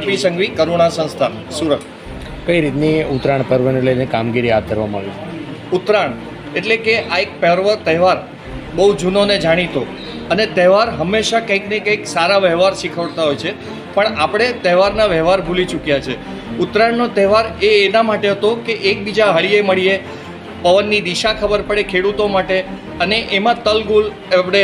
પી સંઘવી કરુણા સંસ્થા સુરત. કઈ રીતની ઉત્તરાયણ પર્વને લઈને કામગીરી હાથ ધરવામાં આવી છે? ઉત્તરાયણ એટલે કે આ એક પર્વ તહેવાર બહુ જૂનો ને જાણીતો. અને તહેવાર હંમેશા કંઈક ને કંઈક સારા વ્યવહાર શીખવતા હોય છે. પણ આપણે તહેવારના વ્યવહાર ભૂલી ચૂક્યા છે. ઉત્તરાયણનો તહેવાર એ એના માટે હતો કે એકબીજા હળીએ મળીએ પવનની દિશા ખબર પડે ખેડૂતો માટે. અને એમાં તલગુલ, આપણે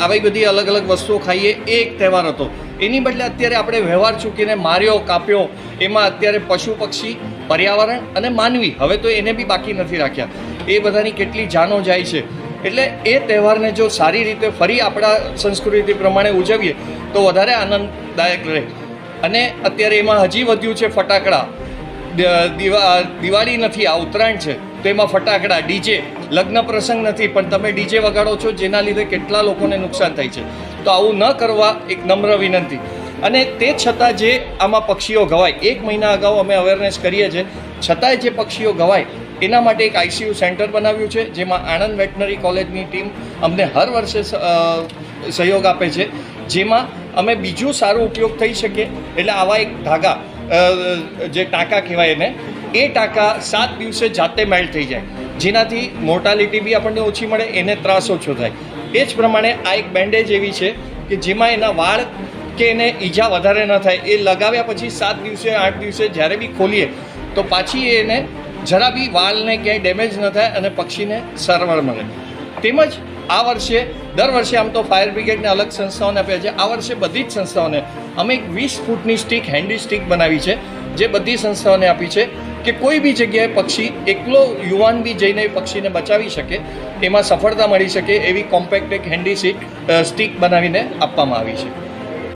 આવી બધી અલગ અલગ વસ્તુઓ ખાઈએ, એ એક તહેવાર હતો. એની બદલે અત્યારે આપણે વ્યવહાર ચૂકીને માર્યો, કાપ્યો, એમાં અત્યારે પશુ પક્ષી, પર્યાવરણ અને માનવી, હવે તો એને બી બાકી નથી રાખ્યા. એ બધાની કેટલી જાનો જાય છે. એટલે એ તહેવારને જો સારી રીતે ફરી આપણા સંસ્કૃતિ પ્રમાણે ઉજવીએ, તો વધારે આનંદદાયક રહે. અને અત્યારે એમાં હજી વધ્યું છે ફટાકડા. દિવા, દિવાળી નથી, આ ઉત્તરાયણ છે. તો એમાં ફટાકડા, ડીજે. લગ્ન પ્રસંગ નથી, પણ તમે ડીજે વગાડો છો, જેના લીધે કેટલા લોકોને નુકસાન થાય છે. તો આવું ન કરવા એક નમ્ર વિનંતી. અને તે છતાં જે આમાં પક્ષીઓ ગવાય એક મહિના અગાઉ અમે અવેરનેસ કરીએ છીએ, છતાંય જે પક્ષીઓ ગવાય એના માટે એક આઈસીયુ સેન્ટર બનાવ્યું છે, જેમાં આણંદ વેટનરી કોલેજની ટીમ અમને હર વર્ષે સહયોગ આપે છે. જેમાં અમે બીજું સારો ઉપયોગ થઈ શકે, એટલે આવા એક ધાગા જે ટાંકા કહેવાય એને એ ટાંકા સાત દિવસે જાતે મેલ્ટ થઈ જાય. જેનાથી મોર્ટાલિટી બી આપણને ઓછી મળે, એને ત્રાસ ઓછો થાય. એ જ પ્રમાણે આ એક બેન્ડેજ એવી છે કે જેમાં એના વાળ કે એને ઈજા વધારે ન થાય. એ લગાવ્યા પછી સાત દિવસે, આઠ દિવસે જ્યારે બી ખોલીએ, તો પાછી એને જરા બી વાળને ક્યાંય ડેમેજ ન થાય અને પક્ષીને સારવાર મળે. તેમજ આ વર્ષે, દર વર્ષે આમ તો ફાયર બ્રિગેડને અલગ સંસ્થાઓને આપ્યા છે. આ વર્ષે બધી જ સંસ્થાઓને. અમે એક વીસ ફૂટની સ્ટીક, હેન્ડી સ્ટીક બનાવી છે, જે બધી સંસ્થાઓને આપી છે. કે કોઈ બી જગ્યાએ પક્ષી, એકલો યુવાન બી જઈને પક્ષીને બચાવી શકે એમાં સફળતા મળી શકે એવી કોમ્પેક્ટ એક હેન્ડી સીટ સ્ટીક બનાવીને આપવામાં આવી છે.